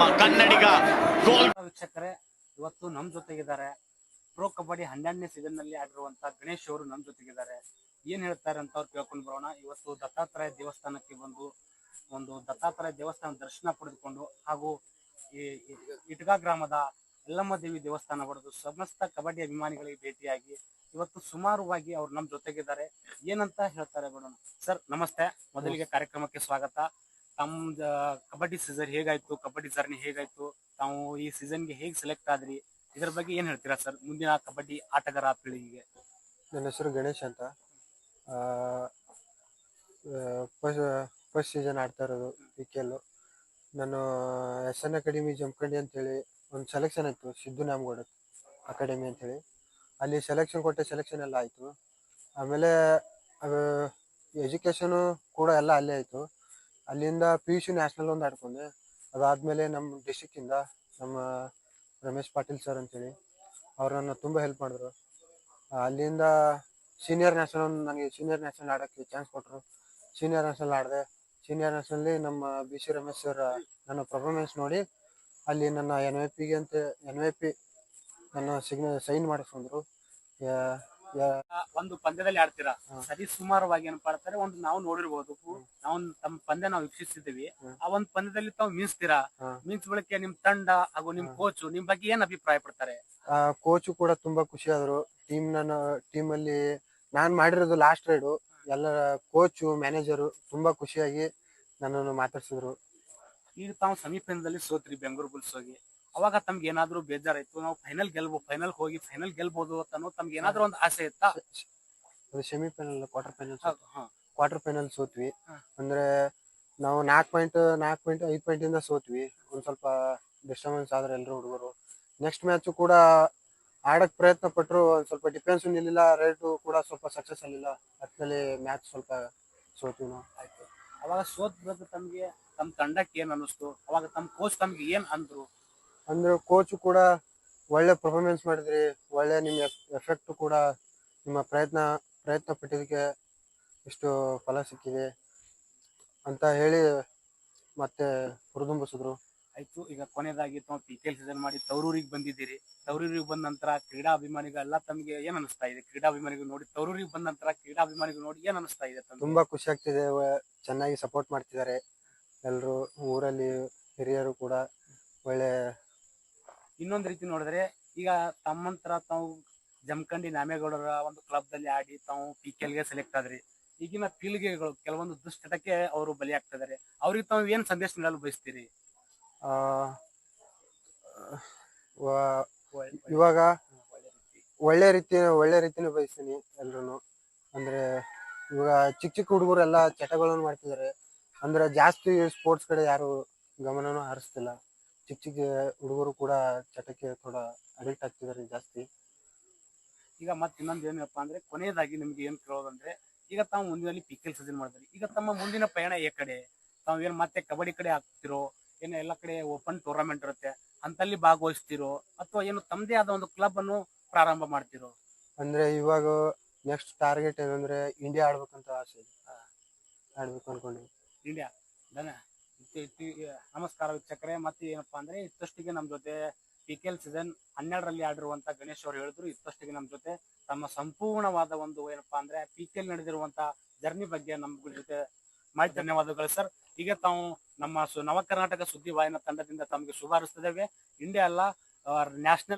ನಮ್ಮ ಕನ್ನಡಿಗ ಗೋಲ್ ವೀಕ್ಷಕರೇ ಇವತ್ತು ನಮ್ ಜೊತೆಗಿದ್ದಾರೆ ಪ್ರೋ ಕಬಡ್ಡಿ ಹನ್ನೆರಡನೇ ಸೀಸನ್ನಲ್ಲಿ ಆಡಿರುವಂತ ಗಣೇಶ್ ಅವರು ನಮ್ ಜೊತೆಗಿದ್ದಾರೆ. ಏನ್ ಹೇಳ್ತಾರೆ ಅಂತ ಅವ್ರು ಕೇಳ್ಕೊಂಡು ಬರೋಣ. ಇವತ್ತು ದತ್ತಾತ್ರೇಯ ದೇವಸ್ಥಾನಕ್ಕೆ ಬಂದು ಒಂದು ದತ್ತಾತ್ರೇಯ ದೇವಸ್ಥಾನ ದರ್ಶನ ಪಡೆದುಕೊಂಡು ಹಾಗೂ ಈ ಇಟಗಾ ಗ್ರಾಮದ ಎಲ್ಲಮ್ಮ ದೇವಿ ದೇವಸ್ಥಾನ ಪಡೆದು ಸಮಸ್ತ ಕಬಡ್ಡಿ ಅಭಿಮಾನಿಗಳಿಗೆ ಭೇಟಿಯಾಗಿ ಇವತ್ತು ಸುಮಾರುವಾಗಿ ಅವ್ರು ನಮ್ ಜೊತೆಗಿದ್ದಾರೆ. ಏನಂತ ಹೇಳ್ತಾರೆ ಬಿಡೋಣ. ಸರ್ ನಮಸ್ತೆ. ಮೊದಲಿಗೆ ಕಾರ್ಯಕ್ರಮಕ್ಕೆ ಸ್ವಾಗತ. ತಮ್ಮ ಕಬಡ್ಡಿ ಸೀಸನ್ ಹೇಗಾಯ್ತು, ಕಬಡ್ಡಿ ಸರಣಿ ಹೇಗಾಯ್ತು, ತಾವು ಈ ಸೀಸನ್ಗೆ ಹೇಗೆ ಸೆಲೆಕ್ಟ್ ಆದ್ರಿ? ಇದ್ರ ಬಗ್ಗೆ ಏನ್ ಹೇಳ್ತೀರಾ ಸರ್ ಮುಂದಿನ ಕಬಡ್ಡಿ ಆಟಗಾರ ಪೀಳಿಗೆಗೆ. ನನ್ನ ಹೆಸರು ಗಣೇಶ್ ಅಂತ. ಫಸ್ಟ್ ಸೀಸನ್ ಆಡ್ತಾ ಇರೋದು ಪಿ ಕೆ ಎಲ್ ನಾನು ಎಸ್ ಎನ್ ಅಕಾಡೆಮಿ ಜಮಖಂಡಿ ಅಂತೇಳಿ ಒಂದು ಸೆಲೆಕ್ಷನ್ ಆಯಿತು ಸಿದ್ದು ನ್ಯಾಮಗೌಡ ಅಕಾಡೆಮಿ ಅಂತೇಳಿ. ಅಲ್ಲಿ ಸೆಲೆಕ್ಷನ್ ಕೊಟ್ಟೆ ಸೆಲೆಕ್ಷನ್ ಎಲ್ಲ ಆಯಿತು. ಆಮೇಲೆ ಎಜುಕೇಷನು ಕೂಡ ಎಲ್ಲ ಅಲ್ಲೇ ಆಯಿತು. ಅಲ್ಲಿಂದ ಪಿ ಯು ಸಿ ನ್ಯಾಷನಲ್ ಒಂದು ಆಡ್ಕೊಂಡೆ. ಅದಾದಮೇಲೆ ನಮ್ಮ ಡಿಸ್ಟಿಕ್ಕಿಂದ ನಮ್ಮ ರಮೇಶ್ ಪಾಟೀಲ್ ಸರ್ ಅಂತೇಳಿ, ಅವ್ರು ನನ್ನ ತುಂಬ ಹೆಲ್ಪ್ ಮಾಡಿದ್ರು. ಅಲ್ಲಿಂದ ಸೀನಿಯರ್ ನ್ಯಾಷನಲ್ ನನಗೆ ಸೀನಿಯರ್ ನ್ಯಾಷನಲ್ ಆಡೋಕ್ಕೆ ಚಾನ್ಸ್ ಕೊಟ್ಟರು ಸೀನಿಯರ್ ನ್ಯಾಷನಲ್ ಆಡಿದೆ. ಸೀನಿಯರ್ ನ್ಯಾಷನಲ್ಲಿ ನಮ್ಮ ಬಿ ಸಿ ರಮೇಶ್ ಸರ್ ನನ್ನ ಪರ್ಫಾರ್ಮೆನ್ಸ್ ನೋಡಿ ಅಲ್ಲಿ ನನ್ನ ಎನ್ ವೈ ಪಿಗೆ ಅಂತ ಎನ್ ವೈ ಪಿ ನನ್ನ ಸಿಗ್ನ ಸೈನ್ ಮಾಡಿಸ್ಕೊಂಡ್ರು. ಒಂದು ಪಂದ್ಯದಲ್ಲಿ ಆಡ್ತೀರಾ. ಸರಿ ಸುಮಾರವಾಗಿ ಏನಪ್ಪಾ ಮಾಡ್ತಾರೆ ಒಂದು ನಾವು ನೋಡಿರ್ಬೋದು. ನಾವು ತಮ್ಮ ಪಂದ್ಯ ನಾವು ವೀಕ್ಷಿಸಿದ್ದೀವಿ ಆ ಒಂದು ಪಂದ್ಯದಲ್ಲಿ ತಾವು ಮೀನ್ಸ್ತೀರಾ. ಮೀನ್ಸ್ ಬಳಿಕೆ ನಿಮ್ ತಂಡ ಹಾಗೂ ನಿಮ್ ಕೋಚ್ ನಿಮ್ ಬಗ್ಗೆ ಏನ್ ಅಭಿಪ್ರಾಯ ಪಡ್ತಾರೆ ಕೋಚ್ ಕೋಚು ಕೂಡ ತುಂಬಾ ಖುಷಿ ಆದ್ರು ಟೀಮ್ ನನ್ನ ಟೀಮ್ ಅಲ್ಲಿ ನಾನ್ ಮಾಡಿರೋದು ಲಾಸ್ಟ್ ರೈಡ್ ಎಲ್ಲ ಕೋಚು ಮ್ಯಾನೇಜರ್ ತುಂಬಾ ಖುಷಿಯಾಗಿ ನನ್ನನ್ನು ಮಾತಾಡ್ಸಿದ್ರು. ಈಗ ತಾವು ಸಮೀಪದಲ್ಲಿ ಸೋತ್ರಿ ಬೆಂಗಳೂರು ಬುಲ್ಸ್ ಹೋಗಿ. ಅವಾಗ ತಮ್ಗೆ ಏನಾದ್ರು ಬೇಜಾರಾಯ್ತು ನಾವು ಫೈನಲ್ ಗೆಲ್ಬಹುದು ಫೈನಲ್ ಹೋಗಿ ಫೈನಲ್ ಗೆಲ್ಬಹುದು ಅನ್ನೋ ತಮ್ಗೆ ಏನಾದ್ರು ಒಂದು ಆಸೆ ಇತ್ತಾ? ಅದು semifinal quarter final. Quarter final ಸೋತ್ವಿ. ಅಂದ್ರೆ ನಾವು ನಾಲ್ಕು ಪಾಯಿಂಟ್ ನಾಲ್ಕು ಪಾಯಿಂಟ್ ಐದು ಪಾಯಿಂಟ್ ಇಂದ ಸೋತ್ವಿ. ಒಂದ್ ಸ್ವಲ್ಪ ಡಿಸ್ಟರ್ಬೆನ್ಸ್ ಆದ್ರೆ ಎಲ್ಲರೂ ಹುಡುಗರು. ನೆಕ್ಸ್ಟ್ ಮ್ಯಾಚ್ ಕೂಡ ಆಡಕ್ ಪ್ರಯತ್ನ ಪಟ್ರು ಒಂದ್ ಸ್ವಲ್ಪ ಡಿಫೆನ್ಸ್ ನಿಲ್ಲಿಲ್ಲ ರೇಟು ಕೂಡ ಸ್ವಲ್ಪ ಸಕ್ಸಸ್ ಆಗಲಿಲ್ಲ ಅದ್ರಲ್ಲಿ ಮ್ಯಾಚ್ ಸ್ವಲ್ಪ ಸೋತ್ವಿ ನಾವು. ಆಯ್ತು. ಅವಾಗ ಸೋತ್ ತಮ್ಗೆ ತಮ್ಮ ತಂಡಕ್ಕೆ ಏನ್ ಅನ್ನಿಸ್ತು? ಅವಾಗ ತಮ್ಮ ಕೋಚ್ ತಮ್ಗೆ ಏನ್ ಅಂದ್ರು? ಅಂದ್ರೆ ಕೋಚ್ ಕೂಡ ಒಳ್ಳೆ ಪರ್ಫಾರ್ಮೆನ್ಸ್ ಮಾಡಿದ್ರಿ ಒಳ್ಳೆ ನಿಮ್ಮ ಎಫೆಕ್ಟ್ ಕೂಡ ನಿಮ್ಮ ಪ್ರಯತ್ನ ಪ್ರಯತ್ನ ಪಟ್ಟಿದ್ದಕ್ಕೆ ಇಷ್ಟು ಫಲ ಸಿಕ್ಕಿದೆ ಅಂತ ಹೇಳಿ ಮತ್ತೆ ಹುರಿದುಂಬಿಸಿದ್ರು. ಆಯ್ತು ಈಗ ಕೊನೆಯದಾಗಿ ತಾವು ಪಿ ಕೆ ಎಲ್ ಸೀಸನ್ ಮಾಡಿ ತವರೂರಿಗೆ ಬಂದಿದ್ದೀರಿ. ತವರೂರಿಗೆ ಬಂದ ನಂತರ ಕ್ರೀಡಾ ಅಭಿಮಾನಿಗಳೆಲ್ಲ ತಮಗೆ ಏನ್ ಅನಿಸ್ತಾ ಇದೆ? ಕ್ರೀಡಾ ಅಭಿಮಾನಿಗಳು ನೋಡಿ ತವರೂರಿಗೆ ಬಂದ ನಂತರ ಕ್ರೀಡಾ ಅಭಿಮಾನಿಗಳು ನೋಡಿ ಏನ್ ಅನಿಸ್ತಾ ಇದೆ ತುಂಬಾ ಖುಷಿ ಆಗ್ತಿದೆ ಚೆನ್ನಾಗಿ ಸಪೋರ್ಟ್ ಮಾಡ್ತಿದ್ದಾರೆ. ಎಲ್ಲರೂ ಊರಲ್ಲಿ ಹಿರಿಯರು ಕೂಡ ಒಳ್ಳೆ ಇನ್ನೊಂದ್ ರೀತಿ ನೋಡಿದ್ರೆ ಈಗ ತಮ್ಮಂತರ ತಾವು ಜಮಖಂಡಿ ನಾಮೇಗೌಡರ ಒಂದು ಕ್ಲಬ್ ದಲ್ಲಿ ಆಡಿ ತಾವು ಪಿ ಗೆ ಸೆಲೆಕ್ಟ್ ಆದ್ರಿ. ಈಗಿನ ಪೀಳಿಗೆಗಳು ಕೆಲವೊಂದು ದುಶ್ಚಟಕ್ಕೆ ಅವರು ಬಲಿಯಾಗ್ತಿದ್ದಾರೆ ಅವ್ರಿಗೆ ತಾವು ಏನ್ ಸಂದೇಶ ನೀಡಲು ಬಯಸ್ತೀರಿ? ಆ, ಇವಾಗ ಒಳ್ಳೆ ರೀತಿ ಒಳ್ಳೆ ರೀತಿನ ಬಯಸ್ತೀನಿ ಎಲ್ರು ಅಂದ್ರೆ ಇವಾಗ ಚಿಕ್ಕ ಚಿಕ್ಕ ಹುಡುಗರೆಲ್ಲ ಚಟಗಳನ್ನು ಮಾಡ್ತಿದ್ದಾರೆ. ಅಂದ್ರೆ ಜಾಸ್ತಿ ಸ್ಪೋರ್ಟ್ಸ್ ಕಡೆ ಯಾರು ಗಮನನೂ ಹರಿಸ್ತಿಲ್ಲ. ಚಿಕ್ಕ ಹುಡುಗರು ಕೂಡ ಚಟಕ್ಕೆ ಥೋಡ ಅಡಿಕ್ಟ್ ಆಗ್ತಿದ್ದಾರೆ ಜಾಸ್ತಿ. ಈಗ ಮತ್ತೆ ಇನ್ನೊಂದು ಏನಪ್ಪ ಅಂದ್ರೆ ಕೊನೆಯದಾಗಿ ನಿಮ್ಗೆ ಏನ್ ಕೇಳೋದಂದ್ರೆ ಈಗ ತಾವು ಮುಂದಿನಲ್ಲಿ ಪಿ ಕೆ ಎಲ್ ಸೀಸನ್ ಮಾಡಿದ್ರಿ. ಈಗ ತಮ್ಮ ಮುಂದಿನ ಪಯಣ ಈ ಕಡೆ ತಾವು ಏನ್ ಮತ್ತೆ ಕಬಡ್ಡಿ ಕಡೆ ಹಾಕ್ತಿರೋ ಏನು ಎಲ್ಲ ಕಡೆ ಓಪನ್ ಟೂರ್ನಮೆಂಟ್ ಇರುತ್ತೆ ಅಂತಲ್ಲಿ ಭಾಗವಹಿಸ್ತಿರೋ ಅಥವಾ ಏನು ತಮ್ಮದೇ ಆದ ಒಂದು ಕ್ಲಬ್ ಅನ್ನು ಪ್ರಾರಂಭ ಮಾಡ್ತಿರೋ? ಅಂದ್ರೆ ಇವಾಗ ನೆಕ್ಸ್ಟ್ ಟಾರ್ಗೆಟ್ ಏನಂದ್ರೆ ಇಂಡಿಯಾ ಆಡ್ಬೇಕಂತ ಆಸೆ ಇದೆ. ಆಡ್ಬೇಕು ಅನ್ಕೊಂಡಿ ಇಂಡಿಯಾ ಇತ್ತಿ- ನಮಸ್ಕಾರ ವೀಕ್ಷಕರೇ, ಮತ್ತೆ ಏನಪ್ಪಾ ಅಂದ್ರೆ ಇತ್ತಷ್ಟಿಗೆ ನಮ್ ಜೊತೆ ಪಿ ಕೆ ಎಲ್ ಸೀಸನ್ ಹನ್ನೆರಡರಲ್ಲಿ ಆಡಿರುವಂತ ಗಣೇಶ್ ಅವರು ಹೇಳಿದ್ರು. ಇತ್ತಷ್ಟಿಗೆ ನಮ್ ಜೊತೆ ತಮ್ಮ ಸಂಪೂರ್ಣವಾದ ಒಂದು ಏನಪ್ಪಾ ಅಂದ್ರೆ ಪಿ ಕೆ ಎಲ್ ನಡೆದಿರುವಂತ ಜರ್ನಿ ಬಗ್ಗೆ ನಮ್ ಜೊತೆ ಮಾಹಿತಿ ಧನ್ಯವಾದಗಳು ಸರ್. ಈಗ ತಾವು ನಮ್ಮ ನವ ಕರ್ನಾಟಕ ಸುದ್ದಿ ವಾಹಿನ ತಂಡದಿಂದ ತಮಗೆ ಶುಭ ಹಾರಿಸ್ತಿದ್ದೇವೆ ಇಂಡಿಯಾ ಅಲ್ಲ ನ್ಯಾಷನಲ್